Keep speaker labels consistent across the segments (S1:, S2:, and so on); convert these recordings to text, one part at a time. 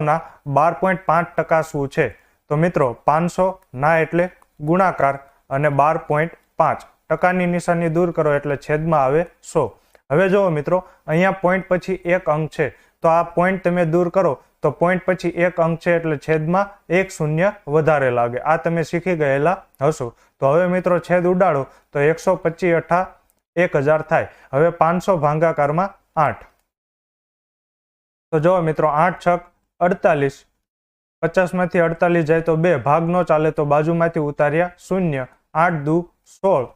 S1: ના, બાર પોઈન્ટ પાંચ ટકા શું છે? તો મિત્રો, પાંચસો ના એટલે ગુણાકાર અને બાર પોઈન્ટ પાંચ ટકાની નિશાની દૂર કરો એટલે છેદમાં આવે સો. હવે જુઓ મિત્રો, અહીંયા પોઈન્ટ પછી એક અંક છે. તો આ પોઈન્ટ તમે દૂર કરો, તો પોઈન્ટ પછી એક અંક છે એટલે છેદમાં એક શૂન્ય વધારે લાગે. આ તમે શીખી ગયેલા હશો. તો હવે મિત્રો, છેદ ઉડાડો, તો એકસો પચીસ અઠા એક હજાર થાય. હવે પાંચસો ભાંગાકારમાં આઠ. તો જુઓ મિત્રો, આઠ છક અડતાલીસ. પચાસમાંથી અડતાલીસ જાય તો બે, ભાગ ન ચાલે તો બાજુમાંથી ઉતાર્યા શૂન્ય, આઠ દુ સોળ.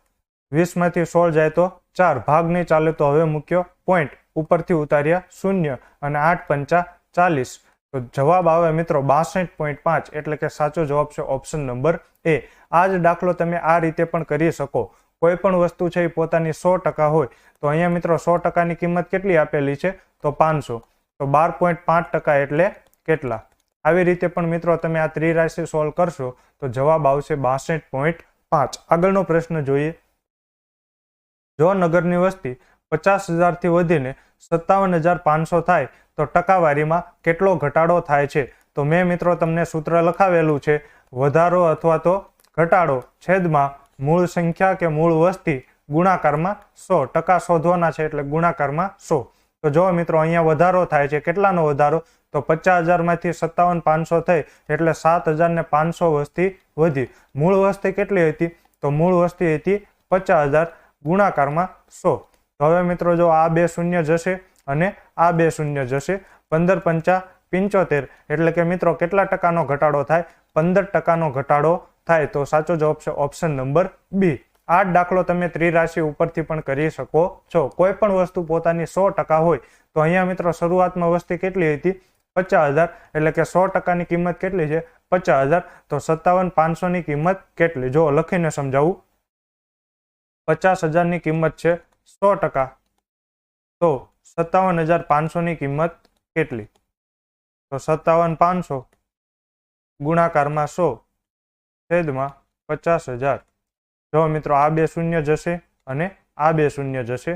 S1: વીસમાંથી સોળ જાય તો ચાર, ભાગ નહીં ચાલે તો હવે મૂક્યો પોઈન્ટ ઉપરથી ઉતાર્યા શૂન્ય અને આઠ પંચા ચાલીસ. તો જવાબ આવે મિત્રો બાસઠ પોઈન્ટ પાંચ, એટલે કે સાચો જવાબ છે ઓપ્શન નંબર એ. આ જ દાખલો તમે આ રીતે પણ કરી શકો. કોઈ પણ વસ્તુ છે એ પોતાની સો ટકા હોય, તો અહીંયા મિત્રો સો ટકાની કિંમત કેટલી આપેલી છે? તો પાંચસો. તો બાર પોઈન્ટ પાંચ ટકા એટલે કેટલા? આવી રીતે પણ મિત્રો તમે આ ત્રિરાશિ સોલ્વ કરશો તો જવાબ આવશે બાસઠ પોઈન્ટ પાંચ. આગળનો પ્રશ્ન જોઈએ. જો નગરની વસ્તી પચાસ હજારથી વધીને સત્તાવન હજાર પાંચસો થાય, તો ટકાવારીમાં કેટલો ઘટાડો થાય છે? તો મેં મિત્રો તમને સૂત્ર લખાવેલું છે, વધારો અથવા તો ઘટાડો છેદમાં મૂળ સંખ્યા કે મૂળ વસ્તી ગુણાકારમાં સો. ટકા શોધવાના છે એટલે ગુણાકારમાં સો. તો જો મિત્રો, અહીંયા વધારો થાય છે. કેટલાનો વધારો? તો પચાસ હજારમાંથી સત્તાવન પાંચસો થઈ એટલે સાત હજારને પાંચસો વસ્તી વધી. મૂળ વસ્તી કેટલી હતી? તો મૂળ વસ્તી હતી પચાસ હજાર ગુણાકારમાં સો. તો હવે મિત્રો જો આ બે શૂન્ય જશે અને આ બે શૂન્ય જશે, પંદર પંચા પિંચોતેર. એટલે કે મિત્રો કેટલા ટકાનો ઘટાડો થાય? પંદર ટકાનો ઘટાડો થાય. તો સાચો જવાબ છે ઓપ્શન નંબર બી. આ દાખલો તમે ત્રિરાશિ ઉપરથી પણ કરી શકો છો. કોઈ પણ વસ્તુ પોતાની સો ટકા હોય. તો અહીંયા મિત્રો શરૂઆતમાં વસ્તી કેટલી હતી? પચાસ હજાર, એટલે કે સો ટકાની કિંમત કેટલી છે? પચાસ હજાર. તો સત્તાવન પાંચસોની કિંમત કેટલી? જો લખીને સમજાવું. પચાસ હજારની કિંમત છે સો ટકા. તો સત્તાવન હજાર પાંચસોની કિંમત કેટલી? તો સત્તાવન પાંચસો ગુણાકારમાં સો છેદમાં પચાસ હજાર. જો મિત્રો આ બે શૂન્ય જશે અને આ બે શૂન્ય જશે.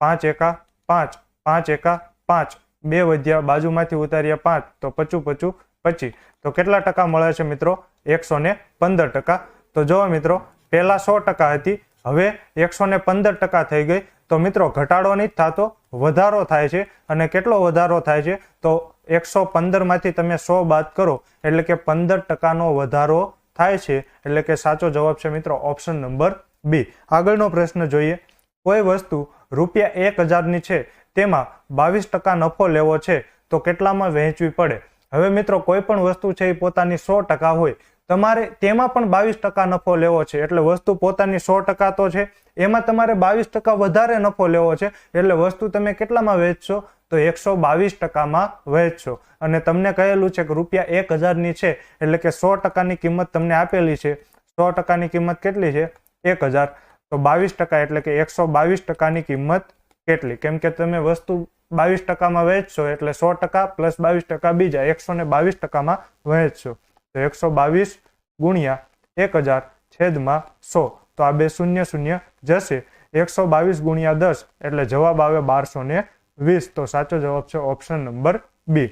S1: પાંચ એકા પાંચ. પાંચ એકા પાંચ. બે વધ્યા, બાજુમાંથી ઉતાર્યા પાંચ, તો પચું પચું પચી. તો કેટલા ટકા મળે છે મિત્રો? એકસો ને પંદર ટકા. તો જો મિત્રો, પહેલા સો ટકા હતી, હવે એકસો પંદર ટકા થઈ ગઈ. તો મિત્રો, ઘટાડો નહીં થતો, વધારો થાય છે. અને કેટલો વધારો થાય છે? તો એકસો પંદરમાંથી તમે સો બાદ કરો, એટલે કે પંદર ટકાનો વધારો થાય છે. એટલે કે સાચો જવાબ છે મિત્રો, ઓપ્શન નંબર બી. આગળનો પ્રશ્ન જોઈએ. કોઈ વસ્તુ રૂપિયા એક હજારની છે તેમાં બાવીસ ટકા નફો લેવો છે, તો કેટલામાં વહેંચવી પડે? હવે મિત્રો, કોઈ પણ વસ્તુ છે એ પોતાની સો ટકા હોય. તમારે તેમાં પણ બાવીસ ટકા નફો લેવો છે, એટલે વસ્તુ પોતાની સો ટકા તો છે. એમાં તમારે બાવીસ ટકા વધારે નફો લેવો છે, એટલે વસ્તુ તમે કેટલામાં વેચશો? તો એકસો બાવીસ ટકામાં વહેંચશો અને તમને કહેલું છે કે રૂપિયા એક હજારની છે, એટલે કે સો ટકાની કિંમત તમને આપેલી છે. સો ટકાની કિંમત કેટલી છે? એક હજાર. તો બાવીસ ટકા, એટલે કે એકસો બાવીસ ટકાની કિંમત કેટલી? કેમ કે તમે વસ્તુ બાવીસ ટકામાં વહેંચશો એટલે સો ટકા પ્લસ બાવીસ ટકા બીજા એકસો ને બાવીસ ટકામાં વહેંચશો તો એકસો બાવીસ ગુણ્યા એક હજાર છેદમાં સો. તો આ બે શૂન્ય શૂન્ય જશે. એકસો બાવીસ ગુણ્યા દસ એટલે જવાબ આવે બારસો ને વીસ. તો સાચો જવાબ છે ઓપ્શન નંબર બી.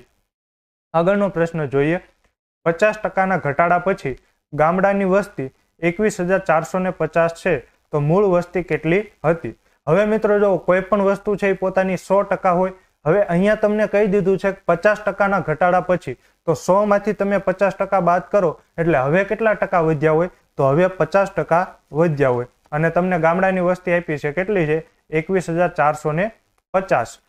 S1: આગળનો પ્રશ્ન જોઈએ. પચાસ ટકાના ઘટાડા પછી ગામડાની વસ્તી એકવીસ હજાર ચારસો ને પચાસ છે. તો મૂળ વસ્તી કેટલી હતી? હવે મિત્રો જો કોઈ પણ વસ્તુ છે એ પોતાની સો ટકા હોય, હવે અહીંયા તમને કહી દીધું છે પચાસ ટકાના ઘટાડા પછી તો સો માંથી તમે પચાસ ટકા બાદ કરો, એટલે હવે કેટલા ટકા વધ્યા હોય? તો હવે પચાસ ટકા વધ્યા હોય. અને તમને ગામડાની વસ્તી આપી છે કેટલી છે? એકવીસ હજાર ચારસો ને પચાસ.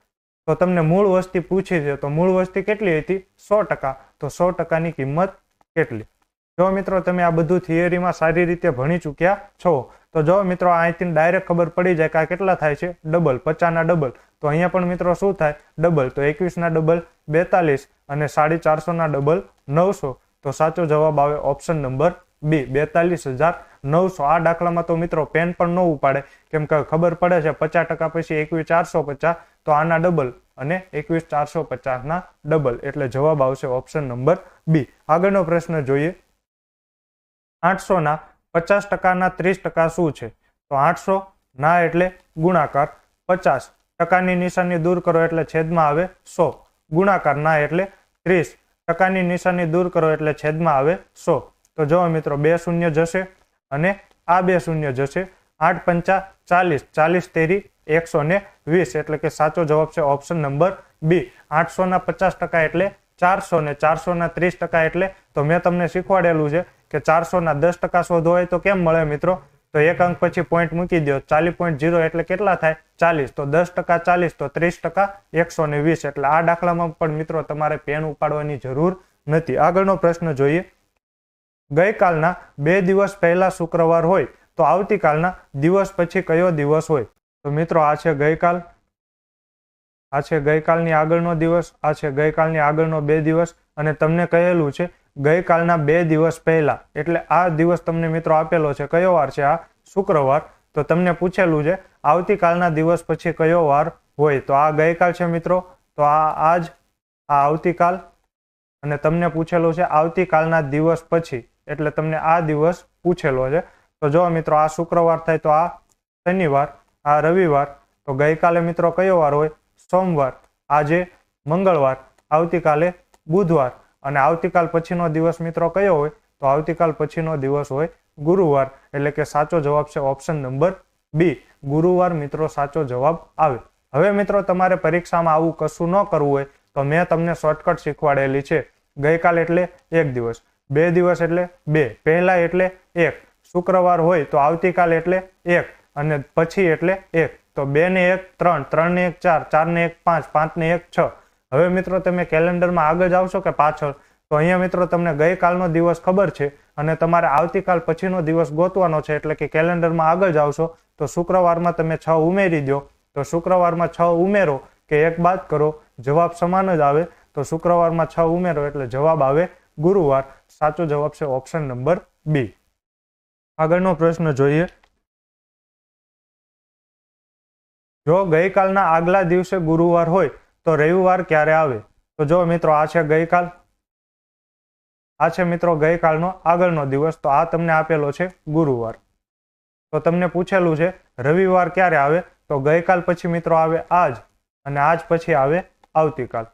S1: તો તમને મૂળ વસ્તી પૂછી છે તો મૂળ વસ્તી કેટલી હતી? સો ટકા. તો સો ટકાની કિંમત કેટલી? જો મિત્રો તમે આ બધું થિયરીમાં સારી રીતે ભણી ચૂક્યા છો, તો જો મિત્રો અહીંથી ડાયરેક્ટ ખબર પડી જાય કે આ કેટલા થાય છે? ડબલ, પચાસના ડબલ. તો અહીંયા પણ મિત્રો શું થાય? ડબલ. તો એકવીસના ડબલ, બેતાલીસ અને સાડી ચારસોના ડબલ, નવસો. તો સાચો જવાબ આવે ઓપ્શન નંબર બી, બેતાલીસ હજાર નવસો. આ દાખલામાં તો મિત્રો પેન પણ ન ઉપાડે. કેમ કે ખબર પડે છે પચાસ ટકા પછી એકવીસ ચારસો પચાસ, તો આના ડબલ અને એકવીસ ચારસો પચાસના ડબલ. એટલે જવાબ આવશે ઓપ્શન નંબર બી. આગળનો પ્રશ્ન જોઈએ. આઠસોના પચાસ ટકાના ત્રીસ ટકા શું છે? તો આઠસો ના એટલે ગુણાકાર પચાસ. ટકાની નિશાની દૂર કરો એટલે છેદમાં આવે સો. ગુણાકાર ના એટલે ત્રીસ. ટકાની નિશાની દૂર કરો એટલે છેદમાં આવે સો. તો જો મિત્રો, બે શૂન્ય જશે અને આ બે શૂન્ય જશે. આઠ પંચા ચાલીસ. ચાલીસ તેરી એકસો ને વીસ. એટલે કે સાચો જવાબ છે ઓપ્શન નંબર બી. આઠસો ના પચાસ ટકા એટલે ચારસો ને ચારસો ના ત્રીસ ટકા એટલે તો મેં તમને શીખવાડેલું છે કે ચારસો ના દસ ટકા શોધો હોય તો કેમ મળે મિત્રો? તો એક અંક પછી પોઈન્ટ મૂકી દો ચાલીસ પોઈન્ટ જીરો એટલે કેટલા થાય? ચાલીસ. તો દસ ટકા ચાલીસ, તો ત્રીસ ટકા એકસો ને વીસ. એટલે આ દાખલામાં પણ મિત્રો તમારે પેન ઉપાડવાની જરૂર નથી. આગળનો પ્રશ્ન જોઈએ. ગઈકાલના બે દિવસ પહેલા શુક્રવાર હોય તો આવતીકાલના દિવસ પછી કયો દિવસ હોય? તો મિત્રો આ છે ગઈકાલ. આ છે ગઈકાલની આગળનો દિવસ, આ છે ગઈકાલની આગળનો બે દિવસ. અને તમને કહેલું છે ગઈકાલના બે દિવસ પહેલા. એટલે આ દિવસ તમને મિત્રો આપેલો છે. કયો વાર છે આ? શુક્રવાર. તો તમને પૂછેલું છે, આવતીકાલના દિવસ પછી કયો વાર હોય? તો આ ગઈકાલ છે મિત્રો. તો આ આજ, આ આવતીકાલ. અને તમને પૂછેલું છે, આવતીકાલના દિવસ પછી. એટલે તમને આ દિવસ પૂછેલો છે. તો જો મિત્રો આ શુક્રવાર થાય તો આ શનિવાર, આ રવિવાર. તો ગઈકાલે મિત્રો કયો વાર હોય? સોમવાર. આજે મંગળવાર. આવતીકાલે બુધવાર. અને આવતીકાલ પછીનો દિવસ મિત્રો કયો હોય? તો આવતીકાલ પછીનો દિવસ હોય ગુરુવાર. એટલે કે સાચો જવાબ છે ઓપ્શન નંબર બી ગુરુવાર મિત્રો સાચો જવાબ આવે. હવે મિત્રો તમારે પરીક્ષામાં આવું કશું ન કરવું હોય તો મેં તમને શોર્ટકટ શીખવાડેલી છે. ગઈકાલ એટલે એક દિવસ, બે દિવસ એટલે બે, પહેલા એટલે એક, શુક્રવાર હોય તો આવતીકાલ એટલે એક અને પછી એટલે એક. તો બે ને એક, ત્રણ ત્રણ ને એક ચાર ચાર ને એક પાંચ પાંચ ને એક છ. હવે મિત્રો તમે કેલેન્ડરમાં આગળ આવશો કે પાછળ? તો અહીંયા મિત્રો તમને ગઈકાલનો દિવસ ખબર છે અને તમારે આવતીકાલ પછીનો દિવસ ગોતવાનો છે એટલે કે કેલેન્ડરમાં આગળ જાવશો. તો શુક્રવારમાં તમે છ ઉમેરી દો. તો શુક્રવારમાં છ ઉમેરો કે એક બાદ કરો. જવાબ સમાન જ આવે. તો શુક્રવારમાં છ ઉમેરો એટલે જવાબ આવે ગુરુવાર. સાચો જવાબ છે ઓપ્શન નંબર બી. આગળનો પ્રશ્ન જોઈએ. જો ગઈકાલના આગલા દિવસે ગુરુવાર હોય તો રવિવાર ક્યારે આવે? તો જો મિત્રો, આ છે ગઈકાલ. આ છે મિત્રો ગઈકાલનો આગળનો દિવસ. તો આ તમને આપેલો છે ગુરુવાર. તો તમને પૂછેલું છે, રવિવાર ક્યારે આવે? તો ગઈકાલ પછી મિત્રો આવે આજ અને આજ પછી આવે આવતીકાલ.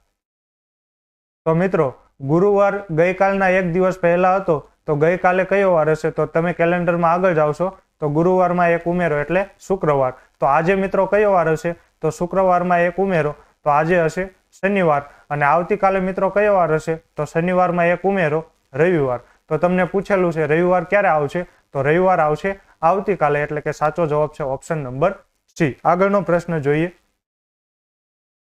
S1: તો મિત્રો, ગુરુવાર ગઈકાલના એક દિવસ પહેલા હતો. તો ગઈકાલે કયો વાર હશે? તો તમે કેલેન્ડરમાં આગળ જાવશો તો ગુરુવારમાં એક ઉમેરો એટલે શુક્રવાર. તો આજે મિત્રો કયો વાર હશે? તો શુક્રવારમાં એક ઉમેરો તો આજે હશે શનિવાર. અને આવતીકાલે મિત્રો કયો વાર હશે? તો શનિવારમાં એક ઉમેરો, રવિવાર. તો તમને પૂછેલું છે, રવિવાર ક્યારે આવશે? તો રવિવાર આવશે આવતીકાલે, એટલે કે સાચો જવાબ છે ઓપ્શન નંબર સી. આગળનો પ્રશ્ન જોઈએ.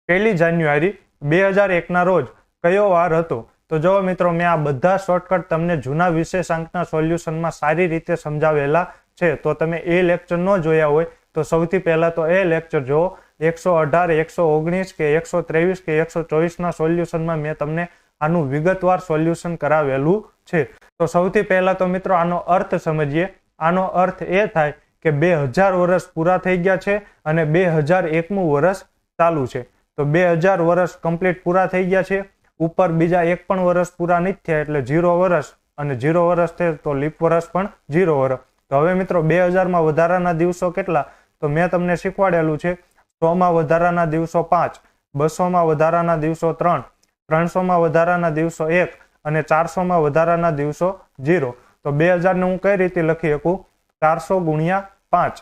S1: પહેલી જાન્યુઆરી બે હજાર એકના રોજ કયો વાર હતો? તો જો મિત્રો, મેં આ બધા શોર્ટકટ તમને જૂના વિશેષાંકના સોલ્યુશનમાં સારી રીતે સમજાવેલા છે. તો તમે એ લેક્ચર ન જોયા હોય, તો સૌથી પહેલા તો એ લેક્ચર જુઓ. એકસો અઢાર, એકસો ઓગણીસ કે એકસો ત્રેવીસ કે એકસો ચોવીસના સોલ્યુશનમાં મેં તમને આનું વિગતવાર સોલ્યુશન કરાવેલું છે. તો સૌથી પહેલા તો મિત્રો આનો અર્થ સમજીએ. આનો અર્થ એ થાય કે બે હજાર વર્ષ પૂરા થઈ ગયા છે અને બે હજાર એકમું વર્ષ ચાલુ છે. તો બે હજાર વર્ષ કમ્પ્લીટ પૂરા થઈ ગયા છે. ઉપર બીજા એક પણ વર્ષ પૂરા નથી થયા એટલે ઝીરો વર્ષ અને ઝીરો વર્ષ થયે તો લીપ વર્ષ પણ ઝીરો વર્ષ તો હવે મિત્રો બે હજારમાં વધારાના દિવસો કેટલા? તો મેં તમને શીખવાડેલું છે સોમાં વધારાના દિવસો પાંચ, બસોમાં વધારાના દિવસો ત્રણ, ત્રણસોમાં વધારાના દિવસો એક અને ચારસોમાં વધારાના દિવસો ઝીરો તો બે હજારને હું કઈ રીતે લખી શકું? ચારસો ગુણ્યા પાંચ.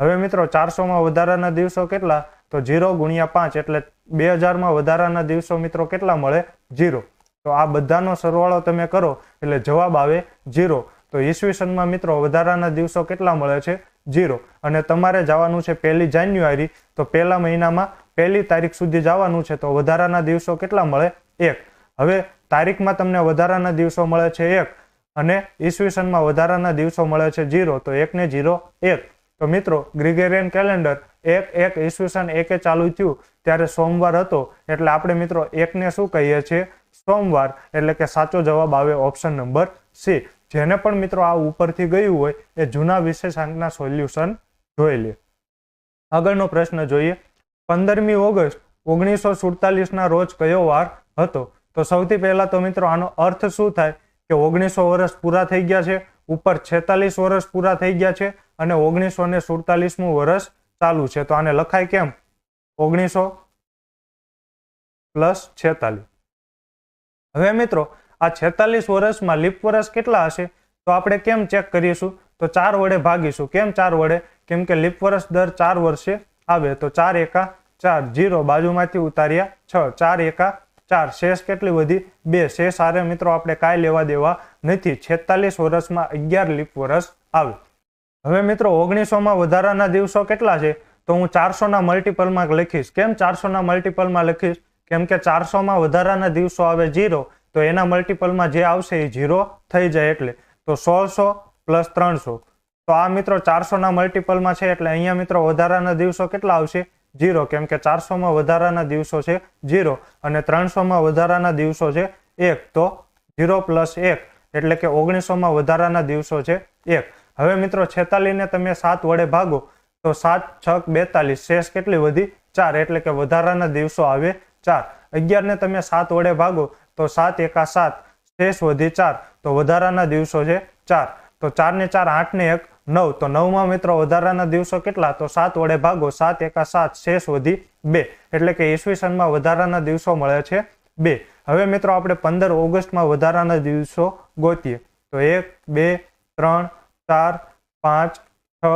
S1: હવે મિત્રો, ચારસોમાં વધારાના દિવસો કેટલા? તો ઝીરો ગુણ્યા પાંચ એટલે બે હજારમાં વધારાના દિવસો મિત્રો કેટલા મળે? ઝીરો તો આ બધાનો સરવાળો તમે કરો એટલે જવાબ આવે ઝીરો તો ઈસવીસનમાં મિત્રો વધારાના દિવસો કેટલા મળે છે? ઝીરો અને તમારે જવાનું છે પહેલી જાન્યુઆરી, તો પહેલા મહિનામાં પહેલી તારીખ સુધી જવાનું છે, તો વધારાના દિવસો કેટલા મળે? એક. હવે તારીખમાં તમને વધારાના દિવસો મળે છે એક અને ઈસવીસનમાં વધારાના દિવસો મળે છે જીરો, તો એકને જીરો એક. તો મિત્રો, ગ્રિગેરિયન કેલેન્ડર એક એક ઈસવીસન એકે ચાલુ થયું ત્યારે સોમવાર હતો. એટલે આપણે મિત્રો એકને શું કહીએ છીએ? સોમવાર. એટલે કે સાચો જવાબ આવે ઓપ્શન નંબર સી. જેને પણ મિત્રો આ ઉપરથી ગયું હોય એ જૂના વિશેષાંકના સોલ્યુશન જોઈ લે. આગળનો પ્રશ્ન જોઈએ. પંદરમી ઓગસ્ટ ઓગણીસો સુડતાલીસના રોજ કયો વાર હતો? તો સૌથી પહેલા તો મિત્રો આનો અર્થ શું થાય? કે ઓગણીસો વર્ષ પૂરા થઈ ગયા છે, ઉપર છેતાલીસ વર્ષ પૂરા થઈ ગયા છે અને ઓગણીસો ને સુડતાલીસમું વર્ષ ચાલુ છે. તો આને લખાય કેમ? ઓગણીસો પ્લસ છેતાલીસ. હવે મિત્રો આ છેતાલીસ વર્ષમાં લીપ વર્ષ કેટલા હશે? તો આપણે કેમ ચેક કરીશું? તો ચાર વડે ભાગીશું. કેમ ચાર વડે? કેમ કે લીપ વર્ષ દર ચાર વર્ષે આવે. તો ચાર એકા ચાર. જીરો બાજુમાંથી ઉતાર્યા છ. ચાર એકા ચાર. શેષ કેટલી વધી? બે. શેષ આરે મિત્રો આપણે કાંઈ લેવા દેવા નથી. છેતાલીસ વર્ષમાં અગિયાર લીપ વર્ષ આવે. હવે મિત્રો, ઓગણીસોમાં વધારાના દિવસો કેટલા છે? તો હું ચારસોના મલ્ટિપલમાં લખીશ. કેમ ચારસોના મલ્ટિપલમાં લખીશ? કેમ કે ચારસોમાં વધારાના દિવસો આવે જીરો તો એના મલ્ટિપલમાં જે આવશે એ જીરો થઈ જાય એટલે તો સોળસો પ્લસ ત્રણસો. તો આ મિત્રો ચારસોના મલ્ટિપલમાં છે એટલે અહીંયા મિત્રો વધારાના દિવસો કેટલા આવશે? જીરો કેમ કે ચારસોમાં વધારાના દિવસો છે જીરો અને ત્રણસોમાં વધારાના દિવસો છે એક. તો જીરો પ્લસ એક એટલે કે ઓગણીસોમાં વધારાના દિવસો છે એક. હવે મિત્રો છેતાલીસને તમે સાત વડે ભાગો તો સાત છક બેતાલીસ. શેષ કેટલી વધી? ચાર. એટલે કે વધારાના દિવસો આવે ચાર. અગિયારને તમે સાત વડે ભાગો તો સાત એકા સાત, શેષ વધી ચાર, તો વધારાના દિવસો છે ચાર. તો ચાર ને ચાર, આઠ ને એક, નવ. તો નવમાં મિત્રો વધારાના દિવસો કેટલા? તો સાત વડે ભાગો, સાત એકા સાત, શેષ વધી બે. એટલે કે ઈસવીસનમાં વધારાના દિવસો મળે છે બે. હવે મિત્રો આપણે પંદર ઓગસ્ટમાં વધારાના દિવસો ગોતીએ. તો એક, બે, ત્રણ, ચાર, પાંચ, છ,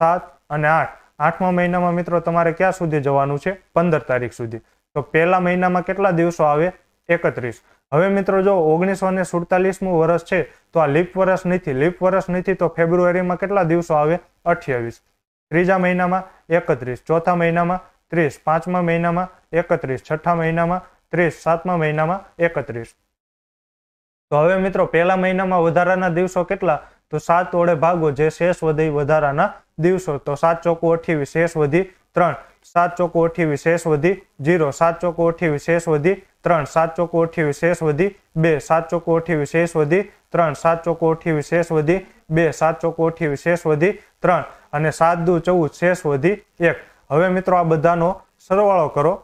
S1: સાત અને આઠ. આઠમા મહિનામાં મિત્રો તમારે ક્યાં સુધી જવાનું છે? પંદર તારીખ સુધી. તો પહેલા મહિનામાં કેટલા દિવસો આવે? એકત્રીસ. હવે મિત્રો જો ઓગણીસો ને સુડતાલીસમું વર્ષ છે, તો આ લીપ વર્ષ નથી લીપ વર્ષ નથી તો ફેબ્રુઆરીમાં કેટલા દિવસો આવે? અઠ્યાવીસ. ત્રીજા મહિનામાં એકત્રીસ, ચોથા મહિનામાં ત્રીસ, પાંચમા મહિનામાં એકત્રીસ, છઠ્ઠા મહિનામાં ત્રીસ, સાતમા મહિનામાં એકત્રીસ. તો હવે મિત્રો પહેલા મહિનામાં વધારાના દિવસો કેટલા? તો સાત વડે ભાગો, જે શેષ વધી વધારાના દિવસો. તો સાત ચોકો અઠ્યાવીસ, શેષ વધી ત્રણ. સાત ચોકો અઠ્યાવીસ શેષ વધી જીરો, સાત ચોકો અઠ્યાવીસ શેષ વધી ત્રણ, સાત ચોકો અઠ્યાવીસ શેષ વધી બે, સાત ચોકો અઠ્યાવીસ શેષ વધી ત્રણ, સાત ચોકો અઠ્યાવીસ શેષ વધી બે, સાત ચોકો અઠ્યાવીસ શેષ વધી ત્રણ અને સાત દુ ચૌદ શેષ વધી એક. હવે મિત્રો આ બધાનો સરવાળો કરો.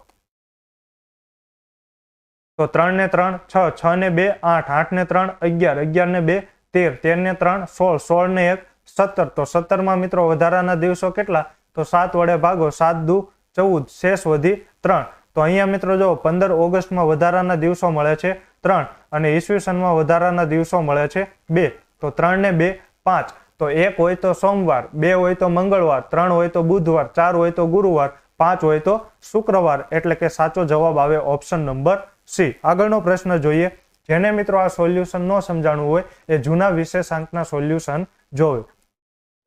S1: તો ત્રણ ને ત્રણ, છ છ ને બે, આઠ આઠ ને ત્રણ, અગિયાર અગિયાર ને બે, તેર તેર ને ત્રણ, સોળ સોળ ને એક, સત્તર. તો સત્તરમાં મિત્રો વધારાના દિવસો કેટલા? તો સાત વડે ભાગો, સાત દુ, ચૌદ, શેષ વધી ત્રણ. તો અહીંયા મિત્રો જો પંદર ઓગસ્ટમાં વધારાના દિવસો મળે છે, ત્રણ. અને ઈસવીસનમાં વધારાના દિવસો મળે છે, બે. તો ત્રણ ને બે, પાંચ. તો એક હોય તો સોમવાર, બે હોય તો મંગળવાર, ત્રણ હોય તો બુધવાર, ચાર હોય તો ગુરુવાર, પાંચ હોય તો શુક્રવાર. એટલે કે સાચો જવાબ આવે ઓપ્શન નંબર સી. આગળનો પ્રશ્ન જોઈએ. જેને મિત્રો આ સોલ્યુશન ન સમજાણું હોય, એ જૂના વિશેષાંકના સોલ્યુશન જોવે.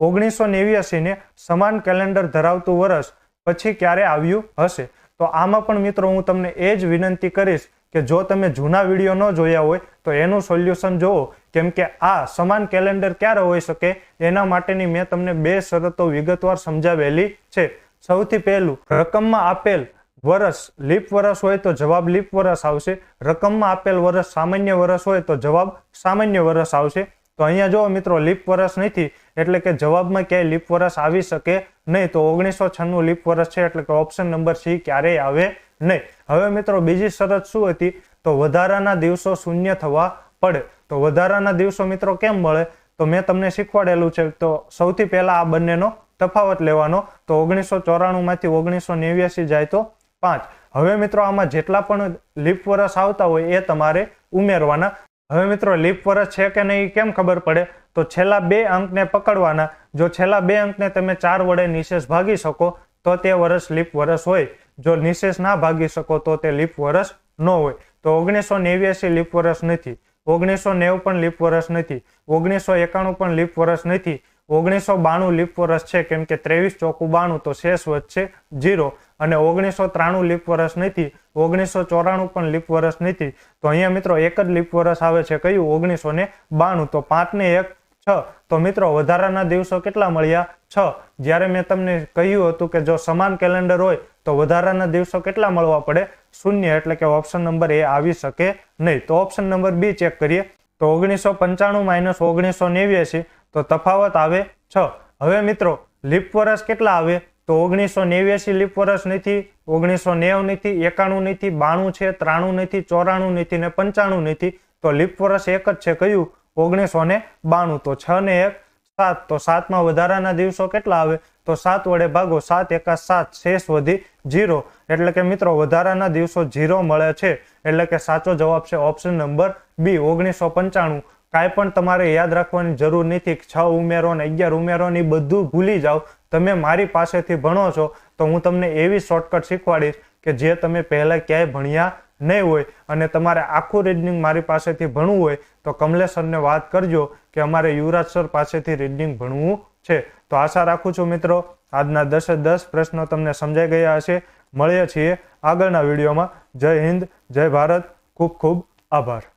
S1: ઓગણીસો નેવ્યાસીને સમાન કેલેન્ડર ધરાવતું વર્ષ પછી ક્યારે આવ્યું હશે? તો આમાં પણ મિત્રો હું તમને એ જ વિનંતી કરીશ કે જો તમે જૂના વીડિયો ન જોયા હોય, તો એનું સોલ્યુશન જુઓ કેમ કે આ સમાન કેલેન્ડર ક્યારે હોઈ શકે, એના માટેની મેં તમને બે શરતો વિગતવાર સમજાવેલી છે. સૌથી પહેલું, રકમમાં આપેલ વર્ષ લીપ વર્ષ હોય તો જવાબ લીપ વર્ષ આવશે. રકમમાં આપેલ વર્ષ સામાન્ય વર્ષ હોય તો જવાબ સામાન્ય વર્ષ આવશે. તો અહીંયા જો મિત્રો લીપ વર્ષ નથી, એટલે કે જવાબમાં ક્યાંય લીપ વર્ષ આવી શકે નહીં. તો ઓગણીસો છન્નું લીપ વર્ષ છે, એટલે કે ઓપ્શન નંબર સી ક્યારેય આવે નહીં. હવે મિત્રો બીજી શરત શું હતી? તો વધારાના દિવસો શૂન્ય થવા પડે. તો વધારાના દિવસો મિત્રો કેમ મળે? તો મેં તમને શીખવાડેલું છે, તો સૌથી પહેલા આ બંનેનો તફાવત લેવાનો. તો ઓગણીસો ચોરાણુંમાંથી ઓગણીસો નેવ્યાસી જાય તો પાંચ. હવે મિત્રો આમાં જેટલા પણ લીપ વર્ષ આવતા હોય એ તમારે ઉમેરવાના હવે મિત્રો લીપ વર્ષ છે કે નહીં કેમ ખબર પડે? તો છેલ્લા બે અંકને પકડવાના. જો છેલ્લા બે અંકને તમે ચાર વડે નિશેષ ભાગી શકો, તો તે વર્ષ લીપ વર્ષ હોય. જો નિશેષ ના ભાગી શકો, તો તે લીપ વર્ષ ન હોય. તો ઓગણીસો નેવ્યાસી લીપ વર્ષ નથી. ઓગણીસો નેવું પણ લીપ વર્ષ નથી. ઓગણીસો એકાણું પણ લીપ વર્ષ નથી. ઓગણીસો બાણું લીપ વર્ષ છે, કેમ કે ત્રેવીસ ચોકું બાણું તો શેષ વધશે જીરો અને ઓગણીસો ત્રાણું લીપ વર્ષ નથી ઓગણીસો ચોરાણું પણ લીપ વર્ષ નથી. તો અહીંયા મિત્રો એક જ લીપ વર્ષ આવે છે, કયું? ઓગણીસો ને બાણું તો પાંચ ને એક, છ. તો મિત્રો વધારાના દિવસો કેટલા મળ્યા? છ. જ્યારે મેં તમને કહ્યું હતું કે જો સમાન કેલેન્ડર હોય, તો વધારાના દિવસો કેટલા મળવા પડે? શૂન્ય, એટલે કે ઓપ્શન નંબર એ આવી શકે નહીં. તો ઓપ્શન નંબર બી ચેક કરીએ. તો ઓગણીસો પંચાણું માઇનસ ઓગણીસો નેવ્યાસી તો તફાવત આવે? છ. હવે મિત્રો, લીપ વર્ષ કેટલા આવે? તો ઓગણીસો નેવ્યાસી લીપ વર્ષ નથી, ઓગણીસો નેવું નથી, એકાણું નથી, બાણું છે, ત્રાણું નથી, ચોરાણું નથી ને પંચાણું નથી. તો લીપ વર્ષ એક જ છે, કયું? ઓગણીસો ને બાણું. તો છ ને એક, સાત. તો સાતમાં વધારાના દિવસો કેટલા આવે? તો સાત વડે ભાગો, સાત એકા સાત, શેષ વધી જીરો. એટલે કે મિત્રો, વધારાના દિવસો જીરો મળે છે. એટલે કે સાચો જવાબ છે ઓપ્શન નંબર બી ઓગણીસો પંચાણું. કાંઈ પણ તમારે યાદ રાખવાની જરૂર નથી છ ઉમેરો ને અગિયાર ઉમેરો ને બધું ભૂલી જાઓ. તમે મારી પાસેથી ભણો છો, તો હું તમને એવી શોર્ટકટ શીખવાડીશ કે જે તમે પહેલાં ક્યાંય ભણ્યા નહીં હોય. અને તમારે આખું રીડિંગ મારી પાસેથી ભણવું હોય, તો કમલેશ સરને વાત કરજો કે અમારે યુવરાજ સર પાસેથી રીડિંગ ભણવું છે. તો આશા રાખું છું મિત્રો, આજના દસે દસ પ્રશ્નો તમને સમજાઈ ગયા હશે. મળીએ છીએ આગળના વિડીયોમાં. જય હિન્દ, જય ભારત. ખૂબ ખૂબ આભાર.